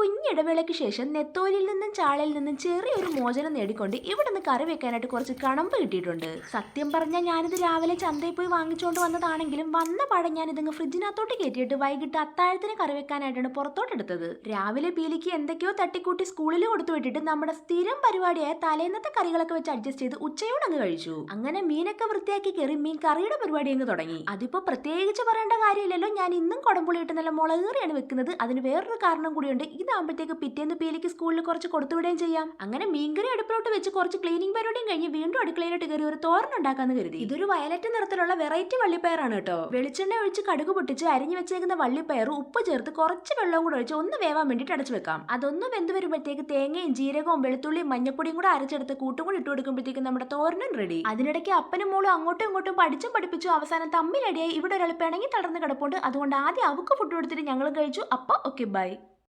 കുഞ്ഞിടവേളയ്ക്ക് ശേഷം നെത്തോലിൽ നിന്നും ചാളയിൽ നിന്നും ചെറിയൊരു മോചനം നേടിക്കൊണ്ട് ഇവിടെ നിന്ന് കറി വെക്കാനായിട്ട് കുറച്ച് കണമ്പ് കിട്ടിയിട്ടുണ്ട്. സത്യം പറഞ്ഞാൽ ഞാനിത് രാവിലെ ചന്തയിൽ പോയി വാങ്ങിച്ചുകൊണ്ട് വന്നതാണെങ്കിലും വന്ന പാടെ ഞാൻ ഇതങ്ങ് ഫ്രിഡ്ജിനകത്തോട്ട് കയറ്റിയിട്ട് വൈകിട്ട് അത്താഴത്തിന് കറി വെക്കാനായിട്ടാണ് പുറത്തോട്ട് എടുത്തത്. രാവിലെ പീലിക്ക് എന്തൊക്കെയോ തട്ടിക്കൂട്ടി സ്കൂളിൽ കൊടുത്തു വിട്ടിട്ട് നമ്മുടെ സ്ഥിരം പരിപാടിയായ തലേന്നത്തെ കറികളൊക്കെ വെച്ച് അഡ്ജസ്റ്റ് ചെയ്ത് ഉച്ചയോട് അങ്ങ് കഴിച്ചു. അങ്ങനെ മീനൊക്കെ വൃത്തിയാക്കി കയറി മീൻ കറിയുടെ പരിപാടി അങ്ങ് തുടങ്ങി. അതിപ്പോ പ്രത്യേകിച്ച് പറയേണ്ട കാര്യമില്ലല്ലോ. ഞാൻ ഇന്നും കുടംപുളിയിട്ട് നല്ല മുളകേറിയാണ് വെക്കുന്നത്. അതിന് വേറൊരു കാരണം കൂടിയുണ്ട്. ഇതാകുമ്പോഴത്തേക്ക് പിറ്റേന്ന് പീലിക്ക് സ്കൂളിൽ കുറച്ച് കൊടുത്തുവിടുകയും ചെയ്യാം. അങ്ങനെ മീൻകറി അടുപ്പിലോട്ട് വെച്ച് കുറച്ച് ക്ലീനിങ് പരിപാടിയും കഴിഞ്ഞ് വീണ്ടും അടുക്കളയിലോട്ട് കയറി ഒരു തോരൻ ഉണ്ടാക്കാന്ന് കരുതി. ഇതൊരു വയലറ്റ് നിറത്തിലുള്ള വെറൈറ്റി വള്ളിപ്പയറാണ് കേട്ടോ. വെളിച്ചെണ്ണ ഒഴിച്ച് കടുക് പൊട്ടിച്ച് അരിഞ്ഞു വെച്ചേക്കുന്ന വള്ളിപ്പയർ ഉപ്പ് ചേർത്ത് കുറച്ച് വെള്ളവും കൂടെ ഒഴിച്ച് ഒന്ന് വേവാൻ വേണ്ടിട്ട് അടച്ചു വെക്കാം. അതൊന്ന് വെന്ത് വരുമ്പോഴത്തേക്ക് തേങ്ങയും ജീരകവും വെളുത്തുള്ളിയും മഞ്ഞപ്പൊടിയും കൂടെ അരച്ചെടുത്ത് കൂട്ടും കൂടി ഇട്ട് കൊടുക്കുമ്പോഴത്തേക്ക് നമ്മുടെ തോരനും റെഡി അതിനിടയ്ക്ക് അപ്പനും മോളും അങ്ങോട്ടും ഇങ്ങോട്ടും പഠിച്ചും പഠിപ്പിച്ചു അവസാനം തമ്മിലടിയായി ഇവിടെ ഒരാൾ പിണങ്ങി തളർന്ന് കിടപ്പുണ്ട്. അതുകൊണ്ട് ആദ്യം അവക്ക് ഫുഡ് കൊടുത്തിട്ട് ഞങ്ങളും കഴിച്ചു. അപ്പൊ ഓക്കെ ബൈ